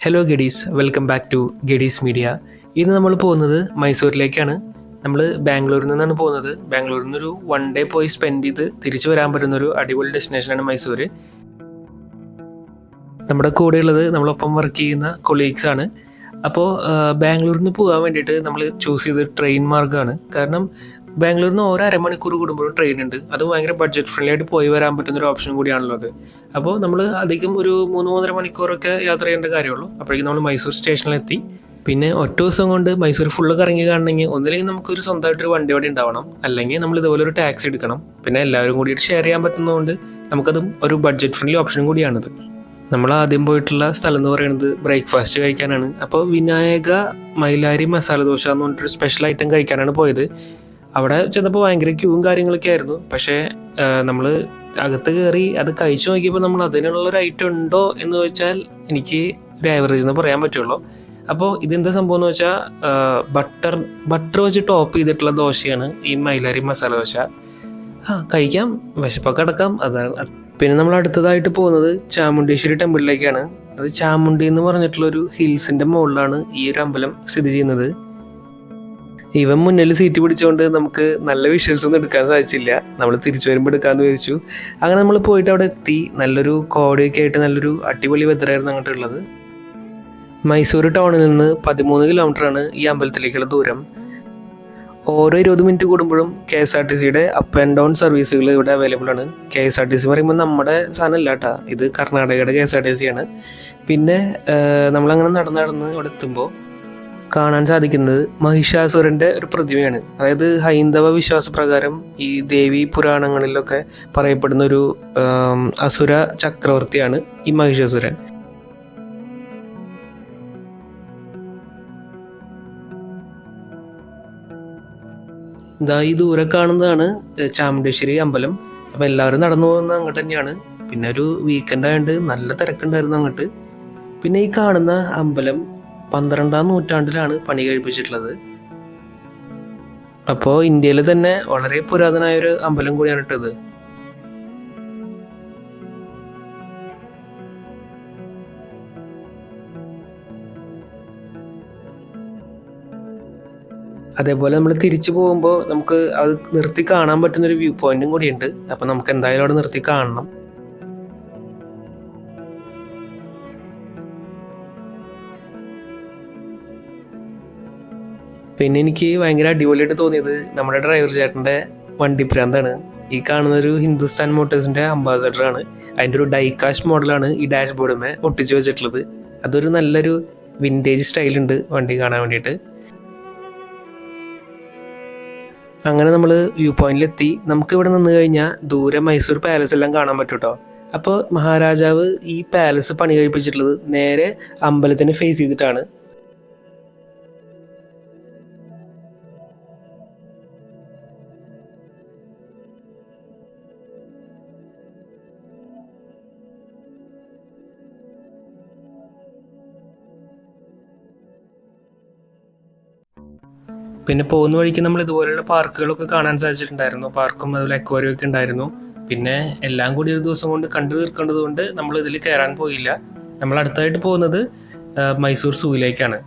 Hello Gadees welcome back to Gadees media ഇന്ന് നമ്മൾ പോകുന്നത് മൈസൂരിലേക്കാണ്. നമ്മൾ ബാംഗ്ലൂരിൽ നിന്നാണ് പോകുന്നത്. ബാംഗ്ലൂരിൽ നിന്നൊരു വൺ ഡേ പോയി സ്പെൻഡ് ചെയ്ത് തിരിച്ചു വരാൻ പറ്റുന്ന ഒരു അടിപൊളി ഡെസ്റ്റിനേഷനാണ് മൈസൂർ നമ്മുടെ കൂടെയുള്ളത് നമ്മളൊപ്പം വർക്ക് ചെയ്യുന്ന കൊളീഗ്സ് ആണ്. അപ്പോൾ ബാംഗ്ലൂരിൽ നിന്ന് പോകാൻ വേണ്ടിയിട്ട് നമ്മൾ ചൂസ് ചെയ്തത് ട്രെയിൻ മാർഗമാണ് കാരണം ബാംഗ്ലൂരിൽ നിന്ന് ഓരോ അരമണിക്കൂർ കൂടുമ്പോഴും ട്രെയിൻ ഉണ്ട്. അത് ഭയങ്കര ബഡ്ജറ്റ് ഫ്രണ്ട്ലി ആയിട്ട് പോയി വരാൻ പറ്റുന്ന ഒരു ഓപ്ഷൻ കൂടിയാണല്ലോ അത്. അപ്പോൾ നമ്മൾ അധികം ഒരു മൂന്ന് മൂന്നര മണിക്കൂറൊക്കെ യാത്ര ചെയ്യേണ്ട കാര്യമുള്ളൂ. അപ്പോഴേക്കും നമ്മൾ മൈസൂർ സ്റ്റേഷനിലെത്തി. പിന്നെ ഒറ്റ ദിവസം കൊണ്ട് മൈസൂർ ഫുള്ള് കറങ്ങി കാണണമെങ്കിൽ ഒന്നില്ലെങ്കിൽ നമുക്കൊരു സ്വന്തമായിട്ടൊരു വണ്ടി അവിടെ ഉണ്ടാവണം. അല്ലെങ്കിൽ നമ്മൾ ഇതുപോലെ ഒരു ടാക്സി എടുക്കണം. പിന്നെ എല്ലാവരും കൂടിയിട്ട് ഷെയർ ചെയ്യാൻ പറ്റുന്നതുകൊണ്ട് നമുക്കതും ഒരു ബഡ്ജറ്റ് ഫ്രണ്ട്ലി ഓപ്ഷൻ കൂടിയാണിത്. നമ്മൾ ആദ്യം പോയിട്ടുള്ള സ്ഥലം എന്ന് പറയുന്നത് ബ്രേക്ക്ഫാസ്റ്റ് കഴിക്കാനാണ്. അപ്പോൾ വിനായക മൈലാരി മസാല ദോശ എന്ന് പറഞ്ഞിട്ടൊരു സ്പെഷ്യൽ ഐറ്റം കഴിക്കാനാണ് പോയത്. അവിടെ ചെന്നപ്പോൾ ഭയങ്കര ക്യൂവും കാര്യങ്ങളൊക്കെ ആയിരുന്നു. പക്ഷേ നമ്മൾ അകത്ത് കയറി അത് കഴിച്ചു നോക്കിയപ്പോൾ നമ്മൾ അതിനുള്ള ഒരു ഐറ്റം ഉണ്ടോ എന്ന് വെച്ചാൽ എനിക്ക് ഒരു ആവറേജ് എന്ന് പറയാൻ പറ്റുള്ളൂ. അപ്പോൾ ഇതെന്താ സംഭവം എന്ന് വെച്ചാൽ ബട്ടർ ബട്ടർ വെച്ച് ടോപ്പ് ചെയ്തിട്ടുള്ള ദോശയാണ് ഈ മൈലാരി മസാല ദോശ. ആ കഴിക്കാം. വിശപ്പൊക്കെ അടക്കാം. അതാണ് പിന്നെ നമ്മൾ അടുത്തതായിട്ട് പോകുന്നത് ചാമുണ്ടേശ്വരി ടെമ്പിളിലേക്കാണ് അത് ചാമുണ്ടി എന്ന് പറഞ്ഞിട്ടുള്ള ഒരു ഹിൽസിന്റെ മുകളിലാണ് ഈ ഒരു അമ്പലം സ്ഥിതി ചെയ്യുന്നത്. ഇവൻ മുന്നിൽ സീറ്റ് പിടിച്ചുകൊണ്ട് നമുക്ക് നല്ല വിഷ്വൽസ് ഒന്നും എടുക്കാൻ സാധിച്ചില്ല. നമ്മൾ തിരിച്ചു വരുമ്പോൾ എടുക്കാമെന്ന് വിചാരിച്ചു. അങ്ങനെ നമ്മൾ പോയിട്ട് അവിടെ എത്തി. നല്ലൊരു കോടയൊക്കെ ആയിട്ട് നല്ലൊരു അടിപൊളി വെതറായിരുന്നു അങ്ങോട്ട് ഉള്ളത് മൈസൂർ ടൗണിൽ നിന്ന് പതിമൂന്ന് കിലോമീറ്ററാണ് ഈ അമ്പലത്തിലേക്കുള്ള ദൂരം. ഓരോ ഇരുപത് മിനിറ്റ് കൂടുമ്പോഴും കെ എസ് ആർ ടി സിയുടെ അപ്പ് ആൻഡ് ഡൗൺ സർവീസുകൾ ഇവിടെ അവൈലബിൾ ആണ്. K S R T C പറയുമ്പോൾ നമ്മുടെ സാധനമല്ല കേട്ടോ. ഇത് കർണാടകയുടെ K S R T C ആണ്. പിന്നെ നമ്മളങ്ങനെ നടന്ന് നടന്ന് ഇവിടെ എത്തുമ്പോൾ കാണാൻ സാധിക്കുന്നത് മഹിഷാസുരന്റെ ഒരു പ്രതിമയാണ്. അതായത് ഹൈന്ദവ വിശ്വാസപ്രകാരം ഈ ദേവി പുരാണങ്ങളിലൊക്കെ പറയപ്പെടുന്ന ഒരു അസുര ചക്രവർത്തിയാണ് ഈ മഹിഷാസുരൻ. ഇതാ ഈ ദൂരെ കാണുന്നതാണ് ചാമുണ്ടേശ്വരി അമ്പലം. അപ്പൊ എല്ലാവരും നടന്നു പോകുന്നത് അങ്ങോട്ട് തന്നെയാണ്. പിന്നെ ഒരു വീക്കെൻഡ് ആയതുകൊണ്ട് നല്ല തിരക്കുണ്ടായിരുന്നു അങ്ങോട്ട്. പിന്നെ ഈ കാണുന്ന അമ്പലം പന്ത്രണ്ടാം നൂറ്റാണ്ടിലാണ് പണി കഴിപ്പിച്ചിട്ടുള്ളത്. അപ്പോൾ ഇന്ത്യയിൽ തന്നെ വളരെ പുരാതനമായ ഒരു അമ്പലം കൂടിയാണ് ഇട്ടത്. അതേപോലെ നമ്മൾ തിരിച്ചു പോകുമ്പോൾ നമുക്ക് അത് നിർത്തി കാണാൻ പറ്റുന്ന ഒരു വ്യൂ പോയിന്റും കൂടിയുണ്ട്. അപ്പൊ നമുക്ക് എന്തായാലും അവിടെ നിർത്തി കാണണം. പിന്നെ എനിക്ക് ഭയങ്കര അടിപൊളിയായിട്ട് തോന്നിയത് നമ്മുടെ ഡ്രൈവർ ചേട്ടന്റെ വണ്ടിപ്രാന്താണ് ഈ കാണുന്നൊരു ഹിന്ദുസ്ഥാൻ മോട്ടേഴ്സിന്റെ അംബാസഡർ ആണ്. അതിന്റെ ഒരു ഡൈകാസ്റ്റ് മോഡലാണ് ഈ ഡാഷ് ബോർഡുമേ ഒട്ടിച്ചു വെച്ചിട്ടുള്ളത്. അതൊരു നല്ലൊരു വിന്റേജ് സ്റ്റൈലുണ്ട് വണ്ടി കാണാൻ വേണ്ടിയിട്ട്. അങ്ങനെ നമ്മൾ വ്യൂ പോയിന്റിലെത്തി നമുക്ക് ഇവിടെ നിന്ന് കഴിഞ്ഞാൽ ദൂരെ മൈസൂർ പാലസ് എല്ലാം കാണാൻ പറ്റും കേട്ടോ അപ്പോൾ മഹാരാജാവ് ഈ പാലസ് പണി കഴിപ്പിച്ചിട്ടുള്ളത് നേരെ അമ്പലത്തിന് ഫേസ് ചെയ്തിട്ടാണ്. പിന്നെ പോകുന്ന വഴിക്ക് നമ്മൾ ഇതുപോലെയുള്ള പാർക്കുകളൊക്കെ കാണാൻ സാധിച്ചിട്ടുണ്ടായിരുന്നു. പാർക്കും അതുപോലെ അക്വാരിയം ഒക്കെ ഉണ്ടായിരുന്നു. പിന്നെ എല്ലാം കൂടി ഒരു ദിവസം കൊണ്ട് കണ്ടു തീർക്കേണ്ടത് കൊണ്ട് നമ്മൾ ഇതിൽ കയറാൻ പോയില്ല. നമ്മൾ അടുത്തായിട്ട് പോകുന്നത് മൈസൂർ സൂയിലേക്കാണ്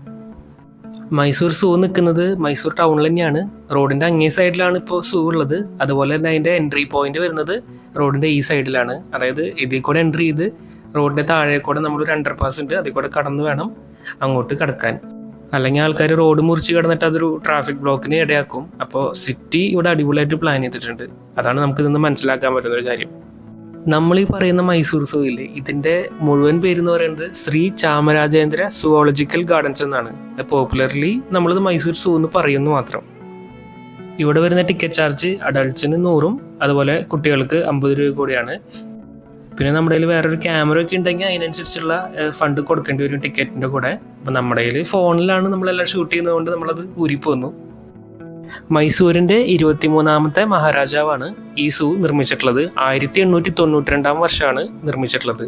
മൈസൂർ സൂ നിൽക്കുന്നത് മൈസൂർ ടൗണിൽ തന്നെയാണ്. റോഡിന്റെ അങ്ങേ സൈഡിലാണ് ഇപ്പോൾ സൂ ഉള്ളത്. അതുപോലെ തന്നെ അതിന്റെ എൻട്രി പോയിന്റ് വരുന്നത് റോഡിന്റെ ഈ സൈഡിലാണ് അതായത് ഇതിൽ കൂടെ എൻട്രി ചെയ്ത് റോഡിന്റെ താഴെ കൂടെ നമ്മൾ ഒരു അണ്ടർ പാസ് ഉണ്ട്. അതിൽ കൂടെ കടന്നു വേണം അങ്ങോട്ട് കടക്കാൻ. അല്ലെങ്കിൽ ആൾക്കാർ റോഡ് മുറിച്ച് കിടന്നിട്ട് അതൊരു ട്രാഫിക് ബ്ലോക്കിന് ഇടയാക്കും. അപ്പോൾ സിറ്റി ഇവിടെ അടിപൊളിയായിട്ട് പ്ലാൻ ചെയ്തിട്ടുണ്ട്. അതാണ് നമുക്ക് ഇതൊന്ന് മനസ്സിലാക്കാൻ പറ്റുന്ന ഒരു കാര്യം. നമ്മൾ ഈ പറയുന്ന മൈസൂർ സൂ ഇല്ലേ ഇതിന്റെ മുഴുവൻ പേര് എന്ന് പറയുന്നത് ശ്രീ ചാമരാജേന്ദ്ര സുവോളജിക്കൽ ഗാർഡൻസ് എന്നാണ്. പോപ്പുലർലി നമ്മളിത് മൈസൂർ സൂ എന്ന് പറയുന്നു മാത്രം. ഇവിടെ വരുന്ന ടിക്കറ്റ് ചാർജ് അഡൾട്ട്സിന് നൂറും അതുപോലെ കുട്ടികൾക്ക് അമ്പത് രൂപ കൂടിയാണ്. പിന്നെ നമ്മുടെ കയ്യിൽ വേറൊരു ക്യാമറ ഒക്കെ ഉണ്ടെങ്കിൽ അതിനനുസരിച്ചുള്ള ഫണ്ട് കൊടുക്കേണ്ടി വരും ടിക്കറ്റിന്റെ കൂടെ. അപ്പം നമ്മുടെ കയ്യിൽ ഫോണിലാണ് നമ്മളെല്ലാം ഷൂട്ട് ചെയ്യുന്നതുകൊണ്ട് നമ്മളത് ഊരിപ്പോന്നു മൈസൂരിന്റെ ഇരുപത്തിമൂന്നാമത്തെ മഹാരാജാവാണ് ഈ സൂ നിർമ്മിച്ചിട്ടുള്ളത്. ആയിരത്തി എണ്ണൂറ്റി തൊണ്ണൂറ്റി രണ്ടാം വർഷമാണ് നിർമ്മിച്ചിട്ടുള്ളത്.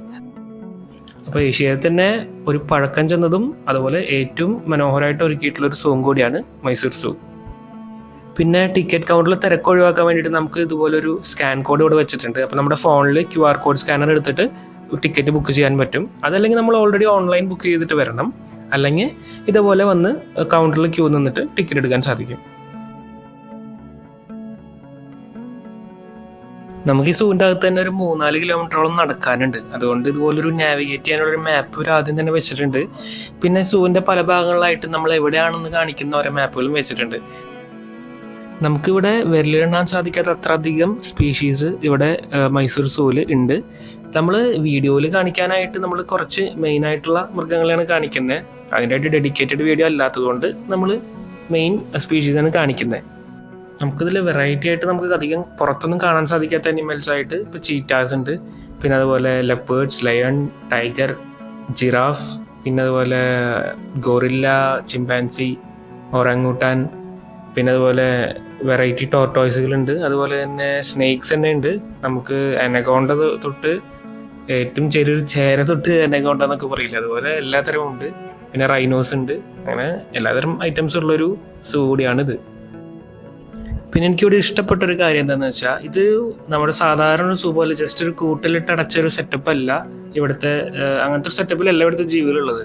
അപ്പോൾ ഏഷ്യയിൽ തന്നെ ഒരു പഴക്കം ചെന്നതും അതുപോലെ ഏറ്റവും മനോഹരമായിട്ട് ഒരുക്കിയിട്ടുള്ള ഒരു സൂവും കൂടിയാണ് മൈസൂർ സൂ. പിന്നെ ടിക്കറ്റ് കൗണ്ടറിൽ തിരക്ക് ഒഴിവാക്കാൻ വേണ്ടിയിട്ട് നമുക്ക് ഇതുപോലെ ഒരു സ്കാൻ കോഡ് ഇവിടെ വെച്ചിട്ടുണ്ട്. അപ്പോൾ നമ്മുടെ ഫോണിൽ ക്യു ആർ കോഡ് സ്കാനർ എടുത്തിട്ട് ടിക്കറ്റ് ബുക്ക് ചെയ്യാൻ പറ്റും. അതല്ലെങ്കിൽ നമ്മൾ ഓൾറെഡി ഓൺലൈൻ ബുക്ക് ചെയ്തിട്ട് വരണം. അല്ലെങ്കിൽ ഇതുപോലെ വന്ന് കൗണ്ടറിൽ ക്യൂ നിന്നിട്ട് ടിക്കറ്റ് എടുക്കാൻ സാധിക്കും. നമുക്ക് ഈ സൂവിന്റെ അകത്ത് തന്നെ ഒരു മൂന്നാൽ കിലോമീറ്ററോളം നടക്കാനുണ്ട്. അതുകൊണ്ട് ഇതുപോലൊരു നാവിഗേറ്റ് ചെയ്യാനുള്ള ഒരു മാപ്പ് ഒരു ആദ്യം തന്നെ വെച്ചിട്ടുണ്ട്. പിന്നെ സൂവിന്റെ പല ഭാഗങ്ങളിലായിട്ട് നമ്മൾ എവിടെയാണെന്ന് കാണിക്കുന്ന ഓരോ മാപ്പുകളും വെച്ചിട്ടുണ്ട്. നമുക്കിവിടെ വിരലിലെണ്ണാൻ സാധിക്കാത്ത അത്ര അധികം സ്പീഷീസ് ഇവിടെ മൈസൂർ സൂവിൽ ഉണ്ട്. നമ്മൾ വീഡിയോയിൽ കാണിക്കാനായിട്ട് നമ്മൾ കുറച്ച് മെയിൻ ആയിട്ടുള്ള മൃഗങ്ങളെയാണ് കാണിക്കുന്നത് അതിനായിട്ട് ഡെഡിക്കേറ്റഡ് വീഡിയോ അല്ലാത്തതുകൊണ്ട് നമ്മൾ മെയിൻ സ്പീഷീസാണ് കാണിക്കുന്നത് നമുക്കിതിൽ വെറൈറ്റി ആയിട്ട് നമുക്ക് അധികം പുറത്തൊന്നും കാണാൻ സാധിക്കാത്ത അനിമൽസ് ആയിട്ട് ഇപ്പോൾ ചീറ്റാസ് ഉണ്ട്. പിന്നെ അതുപോലെ ലെപ്പേർഡ്സ് ലയൺ ടൈഗർ ജിറാഫ് പിന്നെ അതുപോലെ ഗോറില്ല ചിമ്പാൻസി ഒറങ്ങൂട്ടാൻ പിന്നെ അതുപോലെ വെറൈറ്റി ടോർട്ടോയ്സുകളുണ്ട് അതുപോലെ തന്നെ സ്നേക്സ് തന്നെ ഉണ്ട്. നമുക്ക് അനഗോണ്ട തൊട്ട് ഏറ്റവും ചെറിയൊരു ചേര തൊട്ട് അനഗോണ്ട എന്നൊക്കെ പറയില്ല? അതുപോലെ എല്ലാത്തരവും ഉണ്ട്. പിന്നെ റൈനോസ് ഉണ്ട്. അങ്ങനെ എല്ലാതരം ഐറ്റംസ് ഉള്ളൊരു സൂ കൂടിയാണിത്. പിന്നെ എനിക്കിവിടെ ഇഷ്ടപ്പെട്ട ഒരു കാര്യം എന്താണെന്ന് വെച്ചാൽ ഇത് നമ്മുടെ സാധാരണ ഒരു സൂ പോലെ ജസ്റ്റ് ഒരു കൂട്ടിലിട്ട് അടച്ച ഒരു സെറ്റപ്പ് അല്ല. ഇവിടുത്തെ അങ്ങനത്തെ ഒരു സെറ്റപ്പിൽ സെറ്റപ്പിലല്ല ഇവിടുത്തെ ജീവികളുള്ളത്.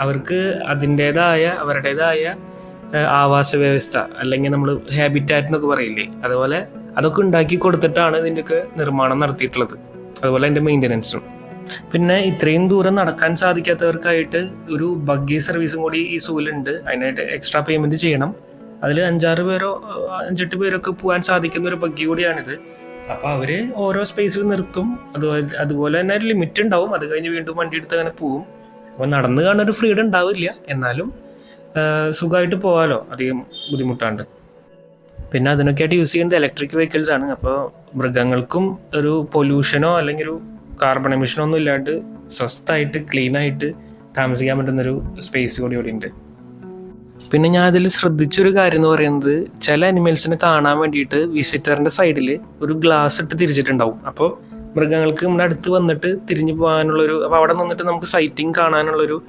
അവർക്ക് അതിന്റെതായ അവരുടേതായ ആവാസ വ്യവസ്ഥ അല്ലെങ്കിൽ നമ്മൾ ഹാബിറ്റാറ്റ് എന്നൊക്കെ പറയില്ലേ? അതുപോലെ അതൊക്കെ ഉണ്ടാക്കി കൊടുത്തിട്ടാണ് ഇതിന്റെയൊക്കെ നിർമ്മാണം നടത്തിയിട്ടുള്ളത്. അതുപോലെ അതിന്റെ മെയിന്റനൻസും പിന്നെ ഇത്രയും ദൂരം നടക്കാൻ സാധിക്കാത്തവർക്കായിട്ട് ഒരു ബഗ്ഗി സർവീസും കൂടി ഈ സൂലുണ്ട് അതിനായിട്ട് എക്സ്ട്രാ പേയ്മെന്റ് ചെയ്യണം. അതിൽ അഞ്ചാറ് പേരോ അഞ്ചെട്ട് പേരൊക്കെ പോകാൻ സാധിക്കുന്ന ഒരു ബഗ്ഗി കൂടിയാണിത്. അപ്പോൾ അവർ ഓരോ സ്പേസിൽ നിർത്തും. അതുപോലെ അതുപോലെ തന്നെ ഒരു ലിമിറ്റ് ഉണ്ടാവും. അത് കഴിഞ്ഞ് വീണ്ടും വണ്ടി എടുത്ത് അങ്ങനെ പോവും. അപ്പോൾ നടന്നു കാണാൻ ഒരു ഫ്രീഡം ഉണ്ടാവില്ല. എന്നാലും സുഖമായിട്ട് പോകാലോ അധികം ബുദ്ധിമുട്ടാണ്ട്. പിന്നെ അതിനൊക്കെയായിട്ട് യൂസ് ചെയ്യുന്നത് ഇലക്ട്രിക് വെഹിക്കിൾസ് ആണ്. അപ്പോൾ മൃഗങ്ങൾക്കും ഒരു പൊല്യൂഷനോ അല്ലെങ്കിൽ ഒരു കാർബൺ എമിഷനോ ഒന്നും ഇല്ലാണ്ട് സ്വസ്ഥമായിട്ട് ക്ലീനായിട്ട് താമസിക്കാൻ പറ്റുന്നൊരു സ്പേസ് കൂടി ഇവിടെ ഉണ്ട്. പിന്നെ ഞാൻ അതിൽ ശ്രദ്ധിച്ചൊരു കാര്യം എന്ന് പറയുന്നത് ചില അനിമൽസിനെ കാണാൻ വേണ്ടിയിട്ട് വിസിറ്ററിന്റെ സൈഡിൽ ഒരു ഗ്ലാസ് ഇട്ട് തിരിച്ചിട്ടുണ്ടാവും. അപ്പോൾ മൃഗങ്ങൾക്ക് നമ്മുടെ അടുത്ത് വന്നിട്ട് തിരിഞ്ഞു പോകാനുള്ളൊരു അപ്പോൾ അവിടെ നിന്നിട്ട് നമുക്ക് സൈറ്റിംഗ് കാണാനുള്ളൊരു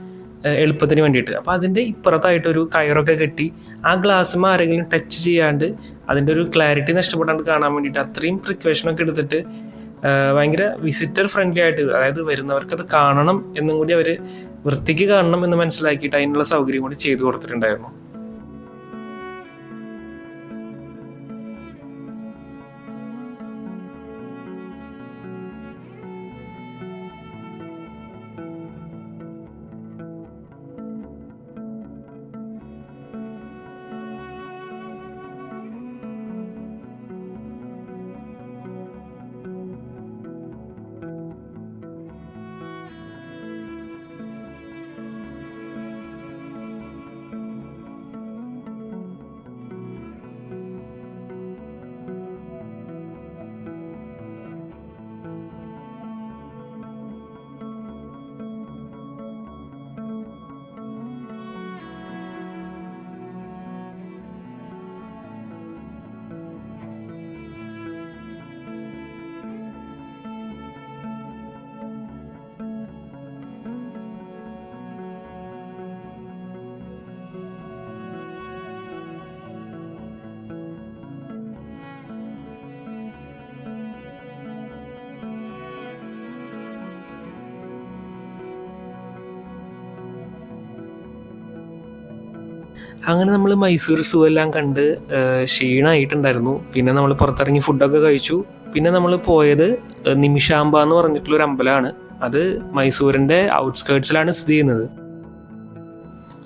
എളുപ്പത്തിന് വേണ്ടിയിട്ട്. അപ്പോൾ അതിന്റെ ഇപ്പുറത്തായിട്ടൊരു കയറൊക്കെ കെട്ടി ആ ഗ്ലാസ്സും ആരെങ്കിലും ടച്ച് ചെയ്യാണ്ട് അതിന്റെ ഒരു ക്ലാരിറ്റി നഷ്ടപ്പെടാണ്ട് കാണാൻ വേണ്ടിയിട്ട് അത്രയും പ്രിക്കോഷനൊക്കെ എടുത്തിട്ട് ഭയങ്കര വിസിറ്റർ ഫ്രണ്ട്ലി ആയിട്ട് അതായത് വരുന്നവർക്ക് അത് കാണണം എന്നും കൂടി അവർ വൃത്തിക്ക് കാണണം എന്ന് മനസ്സിലാക്കിയിട്ട് അതിനുള്ള സൗകര്യം കൂടി ചെയ്തു കൊടുത്തിട്ടുണ്ടായിരുന്നു. അങ്ങനെ നമ്മൾ മൈസൂർ സൂ എല്ലാം കണ്ട് ക്ഷീണമായിട്ടുണ്ടായിരുന്നു പിന്നെ നമ്മൾ പുറത്തിറങ്ങി ഫുഡൊക്കെ കഴിച്ചു. പിന്നെ നമ്മൾ പോയത് നിമിഷാംബ എന്ന് പറഞ്ഞിട്ടുള്ള ഒരു അമ്പലമാണ്. അത് മൈസൂരിന്റെ ഔട്ട്സ്കേർട്സിലാണ് സ്ഥിതി ചെയ്യുന്നത്.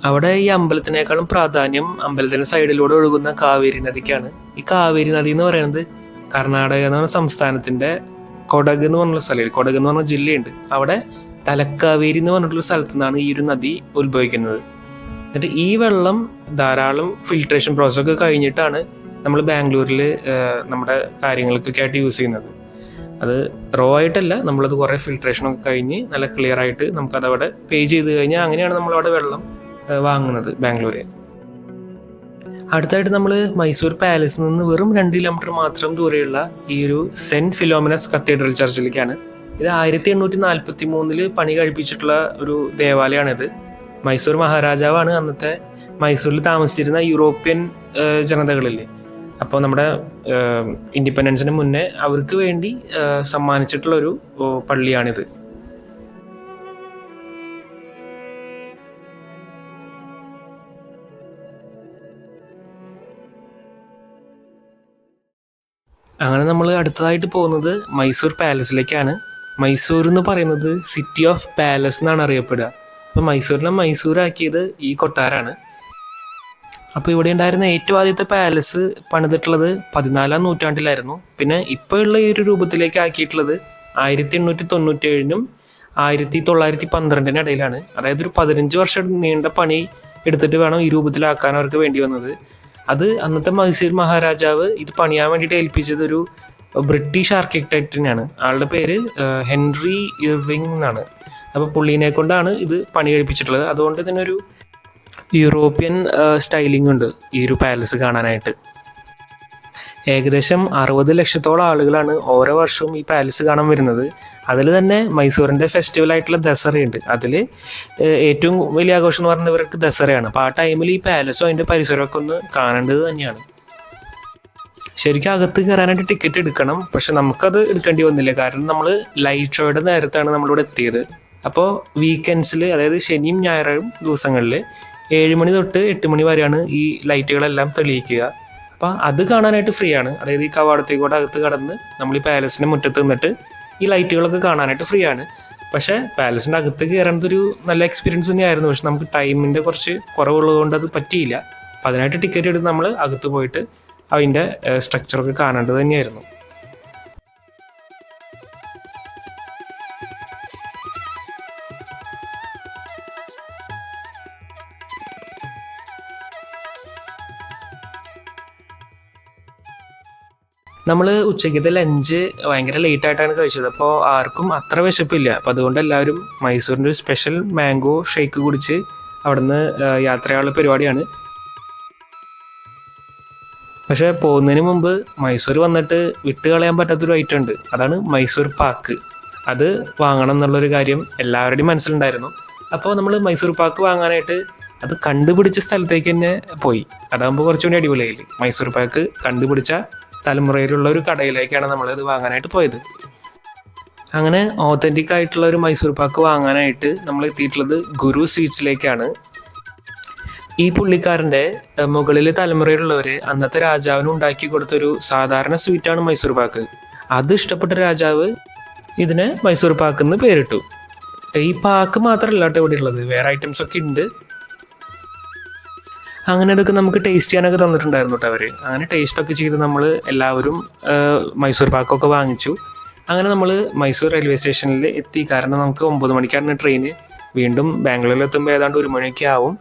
അവിടെ ഈ അമ്പലത്തിനേക്കാളും പ്രാധാന്യം അമ്പലത്തിന്റെ സൈഡിലൂടെ ഒഴുകുന്ന കാവേരി നദിക്കാണ്. ഈ കാവേരി നദി എന്ന് പറയുന്നത് കർണാടക എന്ന് പറഞ്ഞ സംസ്ഥാനത്തിന്റെ കൊടക് എന്ന് പറഞ്ഞുള്ള സ്ഥലം. കൊടക് എന്ന് പറഞ്ഞ ജില്ലയുണ്ട്. അവിടെ തലക്കാവേരി എന്ന് പറഞ്ഞിട്ടുള്ള സ്ഥലത്തു നിന്നാണ് ഈ ഒരു നദി ഉത്ഭവിക്കുന്നത്. എന്നിട്ട് ഈ വെള്ളം ധാരാളം ഫിൽട്രേഷൻ പ്രോസസ് ഒക്കെ കഴിഞ്ഞിട്ടാണ് നമ്മൾ ബാംഗ്ലൂരിൽ നമ്മുടെ കാര്യങ്ങൾക്കൊക്കെ ആയിട്ട് യൂസ് ചെയ്യുന്നത്. അത് റോ ആയിട്ടല്ല നമ്മളത് കുറേ ഫിൽട്രേഷനൊക്കെ കഴിഞ്ഞ് നല്ല ക്ലിയർ ആയിട്ട് നമുക്കത് അവിടെ പേ ചെയ്ത് കഴിഞ്ഞാൽ അങ്ങനെയാണ് നമ്മളവിടെ വെള്ളം വാങ്ങുന്നത് ബാംഗ്ലൂരിൽ അടുത്തായിട്ട് നമ്മൾ മൈസൂർ പാലസിൽ നിന്ന് വെറും രണ്ട് കിലോമീറ്റർ മാത്രം ദൂരെയുള്ള ഈ ഒരു സെന്റ് ഫിലോമിനസ് കത്തീഡ്രൽ ചർച്ചിലേക്കാണ് ഇത് ആയിരത്തി എണ്ണൂറ്റി നാൽപ്പത്തി മൂന്നിൽ പണി കഴിപ്പിച്ചിട്ടുള്ള ഒരു ദേവാലയമാണിത് മൈസൂർ മഹാരാജാവാണ് അന്നത്തെ മൈസൂരിൽ താമസിച്ചിരുന്ന യൂറോപ്യൻ ജനതകളില്ലേ അപ്പോൾ നമ്മുടെ ഇൻഡിപെൻഡൻസിന് മുന്നേ അവർക്ക് വേണ്ടി സമ്മാനിച്ചിട്ടുള്ളൊരു പള്ളിയാണിത്. അങ്ങനെ നമ്മൾ അടുത്തതായിട്ട് പോകുന്നത് മൈസൂർ പാലസിലേക്കാണ്. മൈസൂർ എന്ന് പറയുന്നത് സിറ്റി ഓഫ് പാലസ് എന്നാണ് അറിയപ്പെടുക. അപ്പോൾ മൈസൂരിനെ മൈസൂരാക്കിയത് ഈ കൊട്ടാരാണ്. അപ്പോൾ ഇവിടെ ഉണ്ടായിരുന്ന ഏറ്റവും ആദ്യത്തെ പാലസ് പണിതിട്ടുള്ളത് പതിനാലാം നൂറ്റാണ്ടിലായിരുന്നു. പിന്നെ ഇപ്പോഴുള്ള ഈ ഒരു രൂപത്തിലേക്ക് ആക്കിയിട്ടുള്ളത് ആയിരത്തി എണ്ണൂറ്റി തൊണ്ണൂറ്റേഴിനും ആയിരത്തി തൊള്ളായിരത്തി പന്ത്രണ്ടിനും ഇടയിലാണ് അതായത് ഒരു പതിനഞ്ച് വർഷം നീണ്ട പണി എടുത്തിട്ട് വേണം ഈ രൂപത്തിലാക്കാൻ അവർക്ക് വേണ്ടി വന്നത്. അത് അന്നത്തെ മൈസൂർ മഹാരാജാവ് ഇത് പണിയാൻ വേണ്ടിയിട്ട് ഏൽപ്പിച്ചത് ഒരു ബ്രിട്ടീഷ് ആർക്കിടെക്റ്റിനാണ് ആളുടെ പേര് ഹെൻറി ഇർവിങ് എന്നാണ്. അപ്പോൾ പുള്ളീനെ കൊണ്ടാണ് ഇത് പണി കഴിപ്പിച്ചിട്ടുള്ളത്. അതുകൊണ്ട് ഒരു യൂറോപ്യൻ സ്റ്റൈലിംഗ് ഉണ്ട് ഈ ഒരു പാലസ് കാണാനായിട്ട്. ഏകദേശം അറുപത് ലക്ഷത്തോളം ആളുകളാണ് ഓരോ വർഷവും ഈ പാലസ് കാണാൻ വരുന്നത്. അതിൽ തന്നെ മൈസൂറിന്റെ ഫെസ്റ്റിവൽ ആയിട്ടുള്ള ദസറയുണ്ട് അതിൽ ഏറ്റവും വലിയ ആഘോഷം എന്ന് പറയുന്നത് ഇവർക്ക് ദസറയാണ്. അപ്പോൾ ആ ടൈമിൽ ഈ പാലസും അതിന്റെ പരിസരമൊക്കെ ഒന്ന് കാണേണ്ടത് തന്നെയാണ്. ശരിക്കും അകത്ത് കയറാനായിട്ട് ടിക്കറ്റ് എടുക്കണം. പക്ഷെ നമുക്കത് എടുക്കേണ്ടി വന്നില്ല. കാരണം നമ്മൾ ലൈറ്റ് ഷോയുടെ നേരത്താണ് നമ്മളിവിടെ എത്തിയത്. അപ്പോൾ വീക്കെൻഡ്സിൽ അതായത് ശനിയും ഞായറും ദിവസങ്ങളിൽ ഏഴ് മണി തൊട്ട് എട്ട് മണി വരെയാണ് ഈ ലൈറ്റുകളെല്ലാം തെളിയിക്കുക. അപ്പോൾ അത് കാണാനായിട്ട് ഫ്രീ ആണ്. അതായത് ഈ കവാടത്തിൽ കൂടെ അകത്ത് കടന്ന് നമ്മൾ ഈ പാലസിന്റെ മുറ്റത്ത് നിന്നിട്ട് ഈ ലൈറ്റുകളൊക്കെ കാണാനായിട്ട് ഫ്രീ ആണ്. പക്ഷേ പാലസിന്റെ അകത്ത് കയറുന്നത് ഒരു നല്ല എക്സ്പീരിയൻസ് തന്നെയായിരുന്നു. പക്ഷെ നമുക്ക് ടൈമിന്റെ കുറച്ച് കുറവുള്ളതുകൊണ്ട് അത് പറ്റിയില്ല. അപ്പോൾ അതിനായിട്ട് ടിക്കറ്റ് എടുത്ത് നമ്മൾ അകത്ത് പോയിട്ട് അതിന്റെ സ്ട്രക്ചറൊക്കെ കാണേണ്ടത് തന്നെയായിരുന്നു. നമ്മൾ ഉച്ചയ്ക്കത്തെ ലഞ്ച് ഭയങ്കര ലേറ്റ് ആയിട്ടാണ് കഴിച്ചത്. അപ്പോൾ ആർക്കും അത്ര വിശപ്പില്ല. അപ്പോൾ അതുകൊണ്ട് എല്ലാവരും മൈസൂരിന്റെ ഒരു സ്പെഷ്യൽ മാംഗോ ഷേക്ക് കുടിച്ച് അവിടുന്ന് യാത്രയുള്ള പരിപാടിയാണ്. പക്ഷേ പോകുന്നതിന് മുമ്പ് മൈസൂർ വന്നിട്ട് വിട്ട് കളയാൻ പറ്റാത്തൊരു ഐറ്റം ഉണ്ട്. അതാണ് മൈസൂർ പാക്ക്. അത് വാങ്ങണം എന്നുള്ളൊരു കാര്യം എല്ലാവരുടെയും മനസ്സിലുണ്ടായിരുന്നു. അപ്പോൾ നമ്മൾ മൈസൂർ പാക്ക് വാങ്ങാനായിട്ട് അത് കണ്ടുപിടിച്ച സ്ഥലത്തേക്ക് തന്നെ പോയി. അതാകുമ്പോൾ കുറച്ചുകൂടി അടിപൊളിയായില്ലേ? മൈസൂർ പാക്ക് കണ്ടുപിടിച്ച തലമുറയിലുള്ള ഒരു കടയിലേക്കാണ് നമ്മളിത് വാങ്ങാനായിട്ട് പോയത്. അങ്ങനെ ഓത്തന്റിക് ആയിട്ടുള്ള ഒരു മൈസൂർ പാക്ക് വാങ്ങാനായിട്ട് നമ്മൾ എത്തിയിട്ടുള്ളത് ഗുരു സ്വീറ്റ്സിലേക്കാണ്. ഈ പുള്ളിക്കാരന്റെ മുകളിൽ തലമുറയിലുള്ളവർ അന്നത്തെ രാജാവിന് ഉണ്ടാക്കി കൊടുത്തൊരു സാധാരണ സ്വീറ്റാണ് മൈസൂർ പാക്ക്. അത് ഇഷ്ടപ്പെട്ട രാജാവ് ഇതിനെ മൈസൂർ പാക്ക് എന്ന് പേരിട്ടു. ഈ പാക്ക് മാത്രമല്ല കേട്ടോ ഇവിടെ ഉള്ളത്. വേറെ ഐറ്റംസ് ഒക്കെ ഉണ്ട്. അങ്ങനെ അതൊക്കെ നമുക്ക് ടേസ്റ്റ് ചെയ്യാനൊക്കെ തന്നിട്ടുണ്ടായിരുന്നു കേട്ടോ അവർ അങ്ങനെ ടേസ്റ്റ് ഒക്കെ ചെയ്ത് നമ്മൾ എല്ലാവരും മൈസൂർ പാക്കൊക്കെ വാങ്ങിച്ചു. അങ്ങനെ നമ്മൾ മൈസൂർ റെയിൽവേ സ്റ്റേഷനിൽ എത്തി. കാരണം നമുക്ക് ഒമ്പത് മണിക്കാണ് ട്രെയിൻ വീണ്ടും ബാംഗ്ലൂരിൽ എത്തുമ്പോൾ ഏതാണ്ട് ഒരു മണിയൊക്കെ ആവും.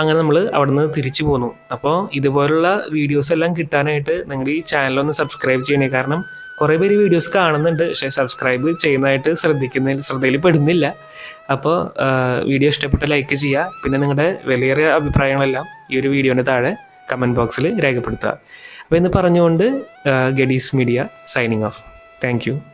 അങ്ങനെ നമ്മൾ അവിടുന്ന് തിരിച്ചു പോന്നു. അപ്പോൾ ഇതുപോലുള്ള വീഡിയോസ് എല്ലാം കിട്ടാനായിട്ട് നിങ്ങൾ ഈ ചാനലൊന്ന് സബ്സ്ക്രൈബ് ചെയ്യണേ. കാരണം കുറേ പേര് വീഡിയോസ് കാണുന്നുണ്ട്. പക്ഷേ സബ്സ്ക്രൈബ് ചെയ്യുന്നതായിട്ട് ശ്രദ്ധിക്കുന്ന ശ്രദ്ധയിൽ പെടുന്നില്ല. അപ്പോൾ വീഡിയോ ഇഷ്ടപ്പെട്ട ലൈക്ക് ചെയ്യുക. പിന്നെ നിങ്ങളുടെ വിലയേറിയ അഭിപ്രായങ്ങളെല്ലാം ഈ ഒരു വീഡിയോന്റെ താഴെ കമന്റ് ബോക്സിൽ രേഖപ്പെടുത്തുക. അപ്പോൾ ഇന്ന് പറഞ്ഞുകൊണ്ട് Gadees media signing off thank